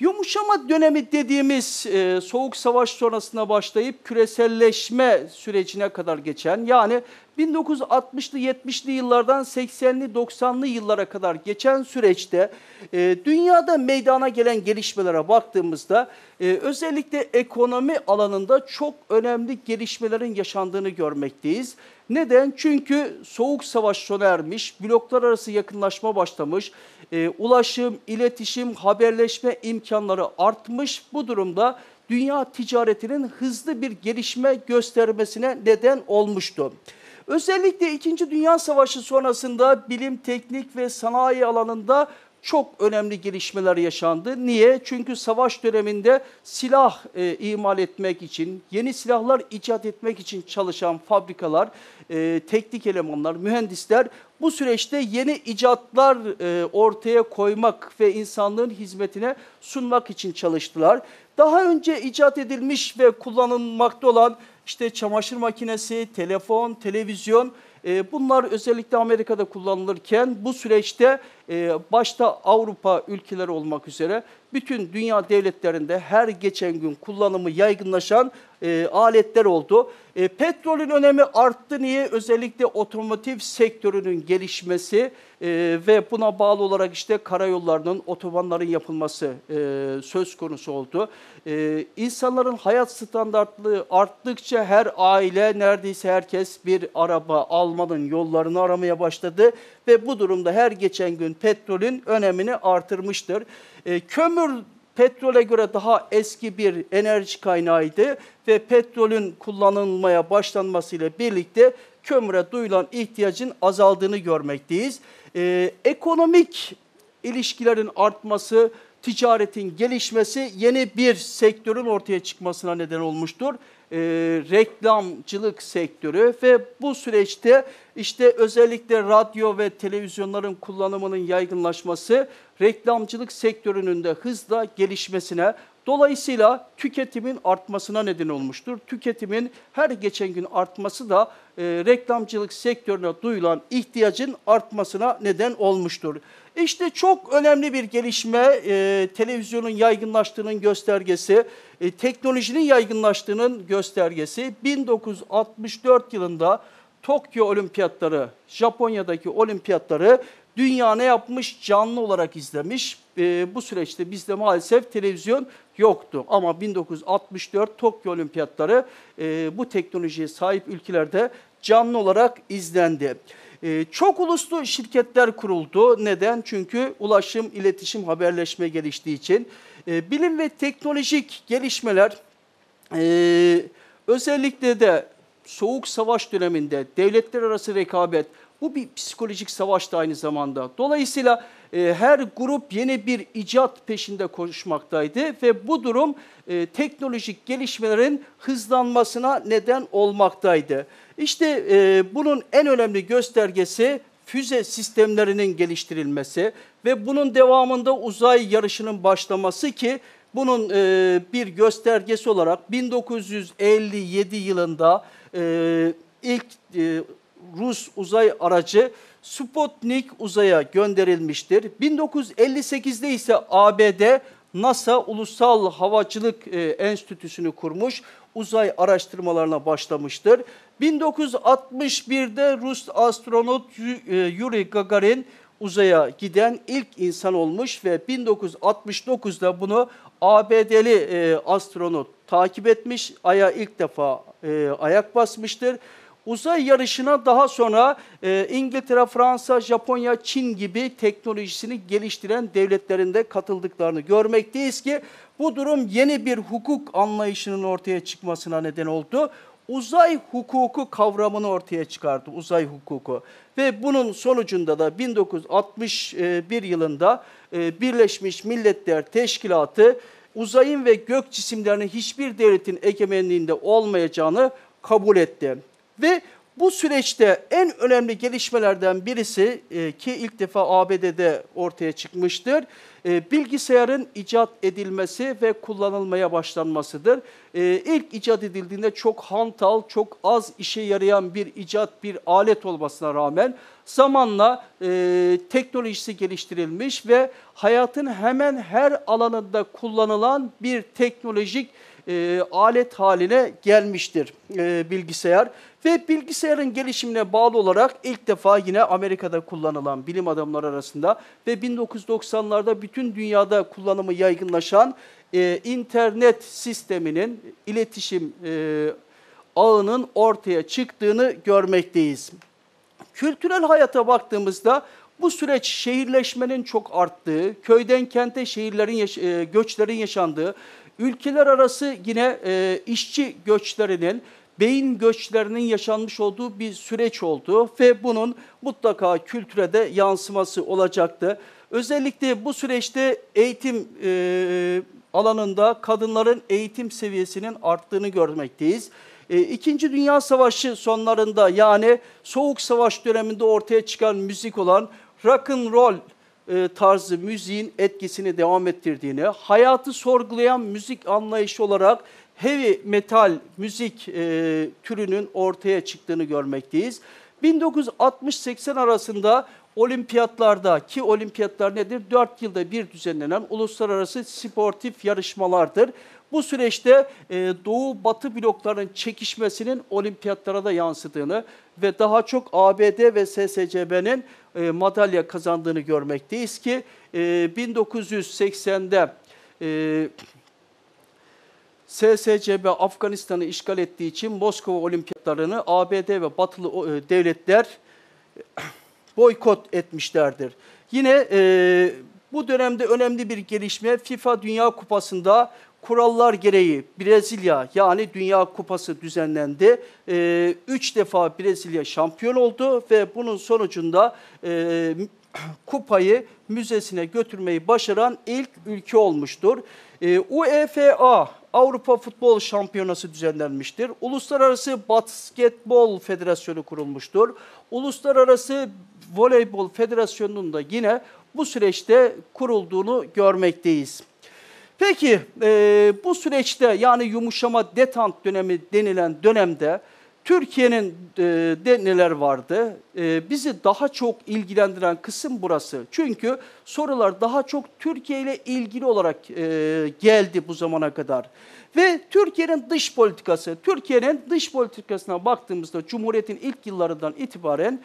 Yumuşama dönemi dediğimiz e, soğuk savaş sonrasına başlayıp küreselleşme sürecine kadar geçen yani 1960'lı 70'li yıllardan 80'li 90'lı yıllara kadar geçen süreçte e, dünyada meydana gelen gelişmelere baktığımızda e, özellikle ekonomi alanında çok önemli gelişmelerin yaşandığını görmekteyiz. Neden? Çünkü soğuk savaş sona ermiş, bloklar arası yakınlaşma başlamış, e, ulaşım, iletişim, haberleşme imkanları artmış. Bu durumda dünya ticaretinin hızlı bir gelişme göstermesine neden olmuştu. Özellikle 2. Dünya Savaşı sonrasında bilim, teknik ve sanayi alanında çok önemli gelişmeler yaşandı. Niye? Çünkü savaş döneminde silah e, imal etmek için, yeni silahlar icat etmek için çalışan fabrikalar, e, teknik elemanlar, mühendisler bu süreçte yeni icatlar e, ortaya koymak ve insanlığın hizmetine sunmak için çalıştılar. Daha önce icat edilmiş ve kullanılmakta olan işte çamaşır makinesi, telefon, televizyon e, bunlar özellikle Amerika'da kullanılırken bu süreçte e, başta Avrupa ülkeleri olmak üzere bütün dünya devletlerinde her geçen gün kullanımı yaygınlaşan e, aletler oldu. E, petrolün önemi arttı niye? Özellikle otomotiv sektörünün gelişmesi e, ve buna bağlı olarak işte karayollarının, otobanların yapılması e, söz konusu oldu. E, insanların hayat standartlığı arttıkça her aile neredeyse herkes bir araba almanın yollarını aramaya başladı ve bu durumda her geçen gün petrolün önemini artırmıştır. E, kömür petrole göre daha eski bir enerji kaynağıydı ve petrolün kullanılmaya başlanmasıyla birlikte kömüre duyulan ihtiyacın azaldığını görmekteyiz. Ee, ekonomik ilişkilerin artması, ticaretin gelişmesi yeni bir sektörün ortaya çıkmasına neden olmuştur. Ee, reklamcılık sektörü ve bu süreçte işte özellikle radyo ve televizyonların kullanımının yaygınlaşması reklamcılık sektörünün de hızla gelişmesine, dolayısıyla tüketimin artmasına neden olmuştur. Tüketimin her geçen gün artması da e, reklamcılık sektörüne duyulan ihtiyacın artmasına neden olmuştur. İşte çok önemli bir gelişme, e, televizyonun yaygınlaştığının göstergesi, e, teknolojinin yaygınlaştığının göstergesi 1964 yılında Tokyo Olimpiyatları, Japonya'daki olimpiyatları dünya ne yapmış? Canlı olarak izlemiş. E, bu süreçte bizde maalesef televizyon yoktu. Ama 1964 Tokyo Olimpiyatları e, bu teknolojiye sahip ülkelerde canlı olarak izlendi. E, çok uluslu şirketler kuruldu. Neden? Çünkü ulaşım, iletişim, haberleşme geliştiği için. E, bilim ve teknolojik gelişmeler e, özellikle de soğuk savaş döneminde devletler arası rekabet, bu bir psikolojik savaş da aynı zamanda. Dolayısıyla e, her grup yeni bir icat peşinde koşmaktaydı ve bu durum e, teknolojik gelişmelerin hızlanmasına neden olmaktaydı. İşte e, bunun en önemli göstergesi füze sistemlerinin geliştirilmesi ve bunun devamında uzay yarışının başlaması ki bunun e, bir göstergesi olarak 1957 yılında e, ilk e, Rus uzay aracı Sputnik uzaya gönderilmiştir. 1958'de ise ABD NASA Ulusal Havacılık e, Enstitüsü'nü kurmuş, uzay araştırmalarına başlamıştır. 1961'de Rus astronot e, Yuri Gagarin uzaya giden ilk insan olmuş ve 1969'da bunu ABD'li e, astronot takip etmiş, Ay'a ilk defa e, ayak basmıştır. Uzay yarışına daha sonra e, İngiltere, Fransa, Japonya, Çin gibi teknolojisini geliştiren devletlerinde katıldıklarını görmekteyiz ki bu durum yeni bir hukuk anlayışının ortaya çıkmasına neden oldu. Uzay hukuku kavramını ortaya çıkardı, uzay hukuku. Ve bunun sonucunda da 1961 yılında e, Birleşmiş Milletler Teşkilatı uzayın ve gök cisimlerinin hiçbir devletin egemenliğinde olmayacağını kabul etti. Ve bu süreçte en önemli gelişmelerden birisi e, ki ilk defa ABD'de ortaya çıkmıştır. E, bilgisayarın icat edilmesi ve kullanılmaya başlanmasıdır. E, ilk icat edildiğinde çok hantal, çok az işe yarayan bir icat, bir alet olmasına rağmen zamanla e, teknolojisi geliştirilmiş ve hayatın hemen her alanında kullanılan bir teknolojik e, alet haline gelmiştir e, bilgisayar. Ve bilgisayarın gelişimine bağlı olarak ilk defa yine Amerika'da kullanılan bilim adamları arasında ve 1990'larda bütün dünyada kullanımı yaygınlaşan e, internet sisteminin, iletişim e, ağının ortaya çıktığını görmekteyiz. Kültürel hayata baktığımızda bu süreç şehirleşmenin çok arttığı, köyden kente şehirlerin yaş e, göçlerin yaşandığı, ülkeler arası yine e, işçi göçlerinin, beyin göçlerinin yaşanmış olduğu bir süreç oldu ve bunun mutlaka kültüre de yansıması olacaktı. Özellikle bu süreçte eğitim e, alanında kadınların eğitim seviyesinin arttığını görmekteyiz. E, İkinci Dünya Savaşı sonlarında yani Soğuk Savaş döneminde ortaya çıkan müzik olan rock and roll e, tarzı müziğin etkisini devam ettirdiğini, hayatı sorgulayan müzik anlayışı olarak heavy metal müzik e, türünün ortaya çıktığını görmekteyiz. 1960-80 arasında olimpiyatlarda ki olimpiyatlar nedir? 4 yılda bir düzenlenen uluslararası sportif yarışmalardır. Bu süreçte e, Doğu Batı bloklarının çekişmesinin olimpiyatlara da yansıdığını ve daha çok ABD ve SSCB'nin e, madalya kazandığını görmekteyiz ki e, 1980'de e, SSCB Afganistan'ı işgal ettiği için Moskova olimpiyatlarını ABD ve batılı e, devletler boykot etmişlerdir. Yine e, bu dönemde önemli bir gelişme FIFA Dünya Kupası'nda kurallar gereği Brezilya yani Dünya Kupası düzenlendi. E, üç defa Brezilya şampiyon oldu ve bunun sonucunda e, kupayı müzesine götürmeyi başaran ilk ülke olmuştur. E, UEFA Avrupa Futbol Şampiyonası düzenlenmiştir. Uluslararası Basketbol Federasyonu kurulmuştur. Uluslararası Voleybol Federasyonu'nun da yine bu süreçte kurulduğunu görmekteyiz. Peki e, bu süreçte yani yumuşama detant dönemi denilen dönemde Türkiye'nin e, de neler vardı? E, bizi daha çok ilgilendiren kısım burası. Çünkü sorular daha çok Türkiye ile ilgili olarak e, geldi bu zamana kadar. Ve Türkiye'nin dış politikası, Türkiye'nin dış politikasına baktığımızda Cumhuriyet'in ilk yıllarından itibaren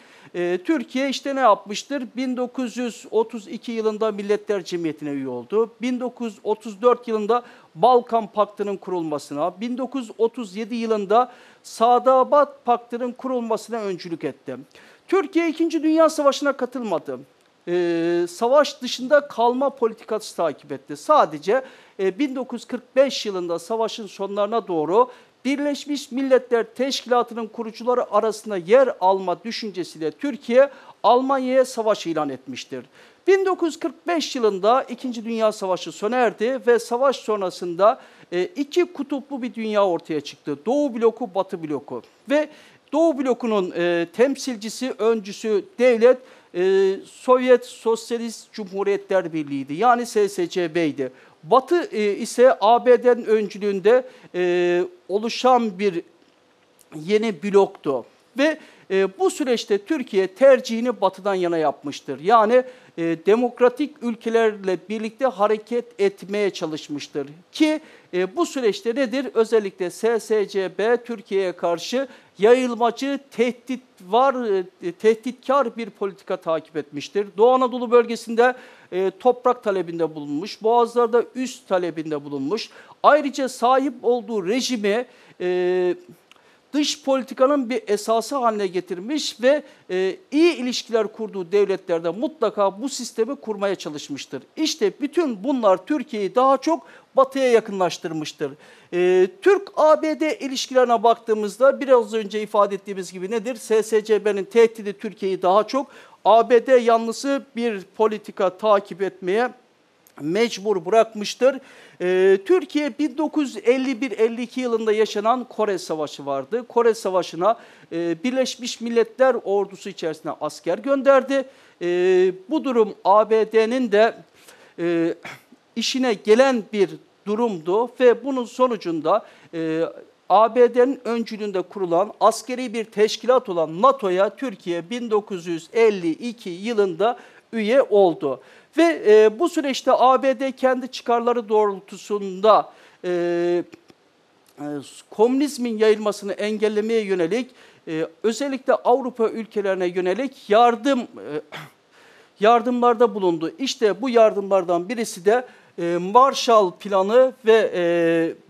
Türkiye işte ne yapmıştır? 1932 yılında Milletler Cemiyeti'ne üye oldu. 1934 yılında Balkan Paktı'nın kurulmasına, 1937 yılında Sadabat Paktı'nın kurulmasına öncülük etti. Türkiye 2. Dünya Savaşı'na katılmadı. Ee, savaş dışında kalma politikası takip etti. Sadece e, 1945 yılında savaşın sonlarına doğru Birleşmiş Milletler Teşkilatı'nın kurucuları arasında yer alma düşüncesiyle Türkiye Almanya'ya savaş ilan etmiştir. 1945 yılında İkinci Dünya Savaşı sona erdi ve savaş sonrasında e, iki kutuplu bir dünya ortaya çıktı. Doğu bloku, Batı bloku ve Doğu blokunun e, temsilcisi, öncüsü devlet e, Sovyet Sosyalist Cumhuriyetler Birliği'ydi. Yani SSCB'ydi. Batı e, ise ABD'nin öncülüğünde e, oluşan bir yeni bloktu. Ve e, bu süreçte Türkiye tercihini batıdan yana yapmıştır. Yani e, demokratik ülkelerle birlikte hareket etmeye çalışmıştır. Ki e, bu süreçte nedir? Özellikle SSCB Türkiye'ye karşı yayılmacı, tehdit var, e, tehditkar bir politika takip etmiştir. Doğu Anadolu bölgesinde e, toprak talebinde bulunmuş, Boğazlar'da üst talebinde bulunmuş. Ayrıca sahip olduğu rejimi e, dış politikanın bir esası haline getirmiş ve e, iyi ilişkiler kurduğu devletlerde mutlaka bu sistemi kurmaya çalışmıştır. İşte bütün bunlar Türkiye'yi daha çok batıya yakınlaştırmıştır. E, Türk-ABD ilişkilerine baktığımızda biraz önce ifade ettiğimiz gibi nedir? SSCB'nin tehdidi Türkiye'yi daha çok ABD yanlısı bir politika takip etmeye mecbur bırakmıştır. Ee, Türkiye 1951-52 yılında yaşanan Kore Savaşı vardı. Kore Savaşı'na e, Birleşmiş Milletler ordusu içerisine asker gönderdi. E, bu durum ABD'nin de e, işine gelen bir durumdu ve bunun sonucunda e, ABD'nin öncülüğünde kurulan askeri bir teşkilat olan NATO'ya Türkiye 1952 yılında üye oldu. Ve e, bu süreçte ABD kendi çıkarları doğrultusunda e, e, komünizmin yayılmasını engellemeye yönelik e, özellikle Avrupa ülkelerine yönelik yardım e, yardımlarda bulundu. İşte bu yardımlardan birisi de e, Marshall Planı ve e,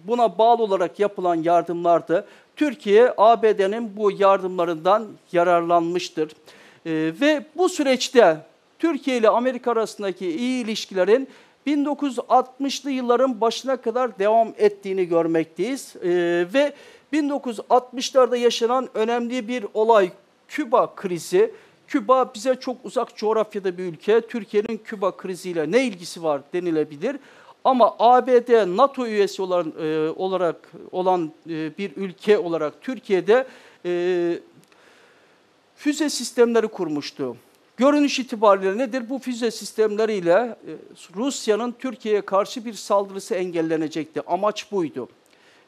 buna bağlı olarak yapılan yardımlardı. Türkiye ABD'nin bu yardımlarından yararlanmıştır. E, ve bu süreçte Türkiye ile Amerika arasındaki iyi ilişkilerin 1960'lı yılların başına kadar devam ettiğini görmekteyiz. E, ve 1960'larda yaşanan önemli bir olay Küba krizi. Küba bize çok uzak coğrafyada bir ülke. Türkiye'nin Küba kriziyle ne ilgisi var denilebilir. Ama ABD NATO üyesi olan, e, olarak olan e, bir ülke olarak Türkiye'de e, füze sistemleri kurmuştu. Görünüş itibariyle nedir? Bu füze sistemleriyle e, Rusya'nın Türkiye'ye karşı bir saldırısı engellenecekti. Amaç buydu.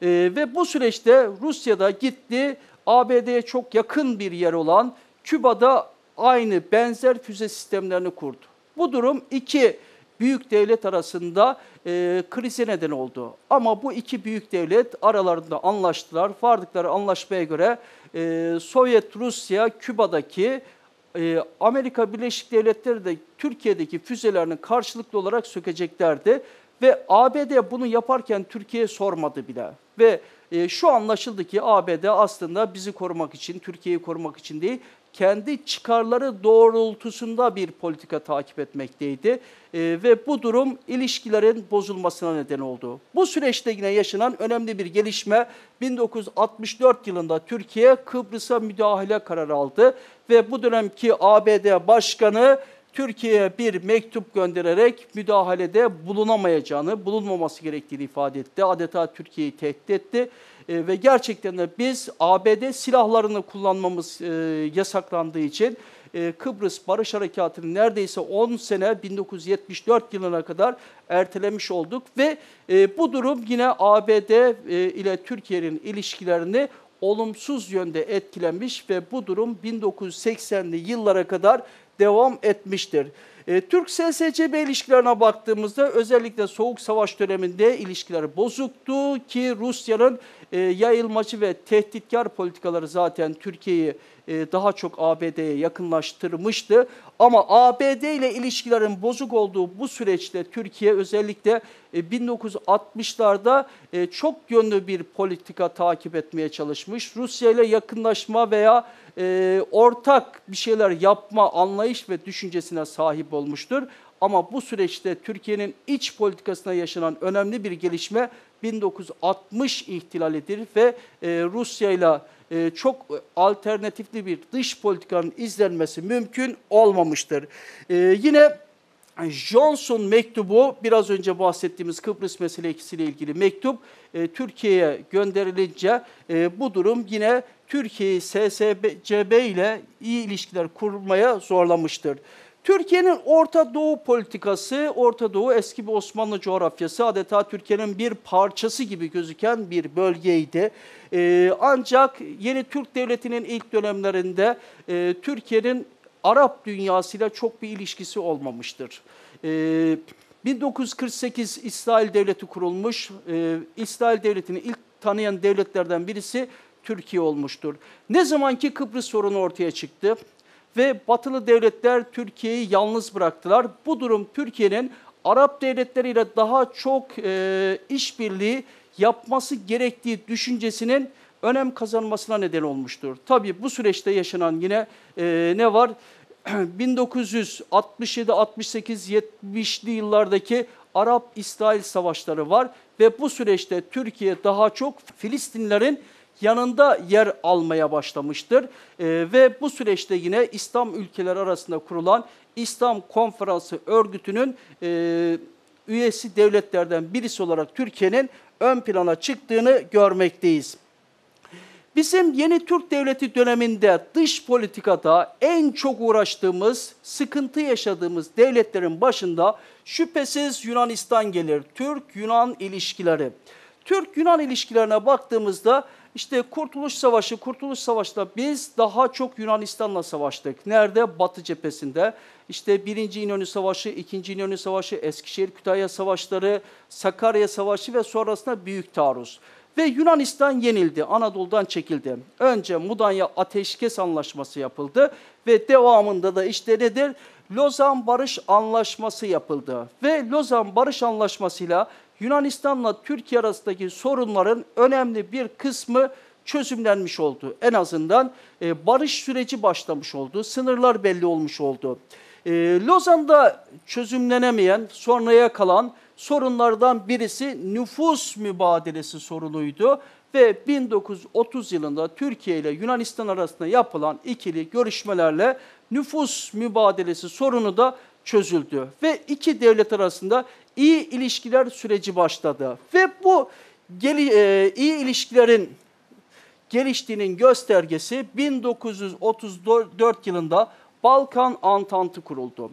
E, ve bu süreçte Rusya'da gitti ABD'ye çok yakın bir yer olan Küba'da aynı benzer füze sistemlerini kurdu. Bu durum iki büyük devlet arasında e, krize neden oldu. Ama bu iki büyük devlet aralarında anlaştılar. Vardıkları anlaşmaya göre e, Sovyet Rusya Küba'daki e, Amerika Birleşik Devletleri de Türkiye'deki füzelerini karşılıklı olarak sökeceklerdi. Ve ABD bunu yaparken Türkiye'ye sormadı bile. Ve e, şu anlaşıldı ki ABD aslında bizi korumak için, Türkiye'yi korumak için değil, kendi çıkarları doğrultusunda bir politika takip etmekteydi. E, ve bu durum ilişkilerin bozulmasına neden oldu. Bu süreçte yine yaşanan önemli bir gelişme 1964 yılında Türkiye Kıbrıs'a müdahale kararı aldı ve bu dönemki ABD Başkanı Türkiye'ye bir mektup göndererek müdahalede bulunamayacağını, bulunmaması gerektiğini ifade etti. Adeta Türkiye'yi tehdit etti. E, ve gerçekten de biz ABD silahlarını kullanmamız e, yasaklandığı için e, Kıbrıs Barış Harekatı'nı neredeyse 10 sene 1974 yılına kadar ertelemiş olduk ve e, bu durum yine ABD e, ile Türkiye'nin ilişkilerini olumsuz yönde etkilemiş ve bu durum 1980'li yıllara kadar devam etmiştir. E, Türk SSCB ilişkilerine baktığımızda özellikle Soğuk Savaş döneminde ilişkiler bozuktu ki Rusya'nın e, yayılmacı ve tehditkar politikaları zaten Türkiye'yi e, daha çok ABD'ye yakınlaştırmıştı. Ama ABD ile ilişkilerin bozuk olduğu bu süreçte Türkiye özellikle e, 1960'larda e, çok yönlü bir politika takip etmeye çalışmış. Rusya ile yakınlaşma veya e, ortak bir şeyler yapma anlayış ve düşüncesine sahip olmuştur. Ama bu süreçte Türkiye'nin iç politikasına yaşanan önemli bir gelişme 1960 ihtilalidir ve e, Rusya ile e, çok alternatifli bir dış politikanın izlenmesi mümkün olmamıştır. E, yine Johnson mektubu biraz önce bahsettiğimiz Kıbrıs meselesiyle ilgili mektup e, Türkiye'ye gönderilince bu durum yine Türkiye'yi SSCB ile iyi ilişkiler kurmaya zorlamıştır. Türkiye'nin Orta Doğu politikası, Orta Doğu eski bir Osmanlı coğrafyası adeta Türkiye'nin bir parçası gibi gözüken bir bölgeydi. Ee, ancak yeni Türk Devleti'nin ilk dönemlerinde e, Türkiye'nin Arap dünyasıyla çok bir ilişkisi olmamıştır. Ee, 1948 İsrail Devleti kurulmuş. Ee, İsrail Devleti'ni ilk tanıyan devletlerden birisi Türkiye olmuştur. Ne zaman ki Kıbrıs sorunu ortaya çıktı, ve batılı devletler Türkiye'yi yalnız bıraktılar. Bu durum Türkiye'nin Arap devletleriyle daha çok e, işbirliği yapması gerektiği düşüncesinin önem kazanmasına neden olmuştur. Tabii bu süreçte yaşanan yine e, ne var? 1967, 68, 70'li yıllardaki Arap-İsrail savaşları var ve bu süreçte Türkiye daha çok Filistinlerin yanında yer almaya başlamıştır. E, ve bu süreçte yine İslam ülkeleri arasında kurulan İslam Konferansı örgütünün e, üyesi devletlerden birisi olarak Türkiye'nin ön plana çıktığını görmekteyiz. Bizim yeni Türk Devleti döneminde dış politikada en çok uğraştığımız, sıkıntı yaşadığımız devletlerin başında Şüphesiz Yunanistan gelir. Türk-Yunan ilişkileri. Türk-Yunan ilişkilerine baktığımızda işte Kurtuluş Savaşı, Kurtuluş Savaşı'nda biz daha çok Yunanistan'la savaştık. Nerede? Batı cephesinde. İşte 1. İnönü Savaşı, 2. İnönü Savaşı, Eskişehir Kütahya Savaşları, Sakarya Savaşı ve sonrasında Büyük Taarruz. Ve Yunanistan yenildi, Anadolu'dan çekildi. Önce Mudanya Ateşkes Anlaşması yapıldı ve devamında da işte nedir? Lozan Barış Anlaşması yapıldı. Ve Lozan Barış Anlaşması'yla Yunanistan'la Türkiye arasındaki sorunların önemli bir kısmı çözümlenmiş oldu. En azından e, barış süreci başlamış oldu, sınırlar belli olmuş oldu. E, Lozan'da çözümlenemeyen, sonraya kalan sorunlardan birisi nüfus mübadelesi sorunuydu ve 1930 yılında Türkiye ile Yunanistan arasında yapılan ikili görüşmelerle nüfus mübadelesi sorunu da çözüldü ve iki devlet arasında iyi ilişkiler süreci başladı ve bu geli, e, iyi ilişkilerin geliştiğinin göstergesi 1934 yılında Balkan Antantı kuruldu.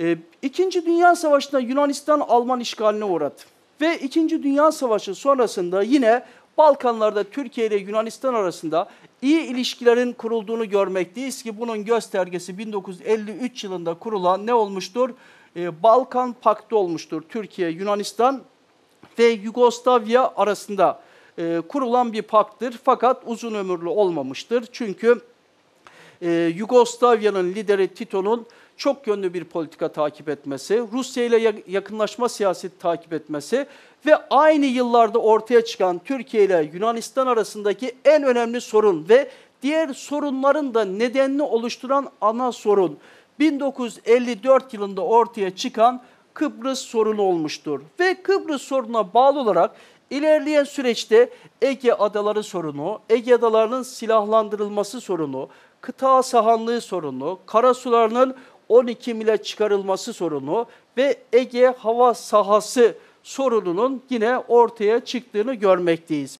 Ee, İkinci Dünya Savaşı'nda Yunanistan Alman işgaline uğradı. Ve İkinci Dünya Savaşı sonrasında yine Balkanlarda Türkiye ile Yunanistan arasında iyi ilişkilerin kurulduğunu görmekteyiz ki bunun göstergesi 1953 yılında kurulan ne olmuştur? Ee, Balkan Paktı olmuştur. Türkiye, Yunanistan ve Yugoslavya arasında e, kurulan bir paktır. Fakat uzun ömürlü olmamıştır. Çünkü e, Yugoslavya'nın lideri Tito'nun çok yönlü bir politika takip etmesi, Rusya ile ya- yakınlaşma siyaseti takip etmesi ve aynı yıllarda ortaya çıkan Türkiye ile Yunanistan arasındaki en önemli sorun ve diğer sorunların da nedenini oluşturan ana sorun 1954 yılında ortaya çıkan Kıbrıs sorunu olmuştur. Ve Kıbrıs sorununa bağlı olarak ilerleyen süreçte Ege adaları sorunu, Ege adalarının silahlandırılması sorunu, kıta sahanlığı sorunu, karasularının 12 mile çıkarılması sorunu ve Ege hava sahası sorununun yine ortaya çıktığını görmekteyiz.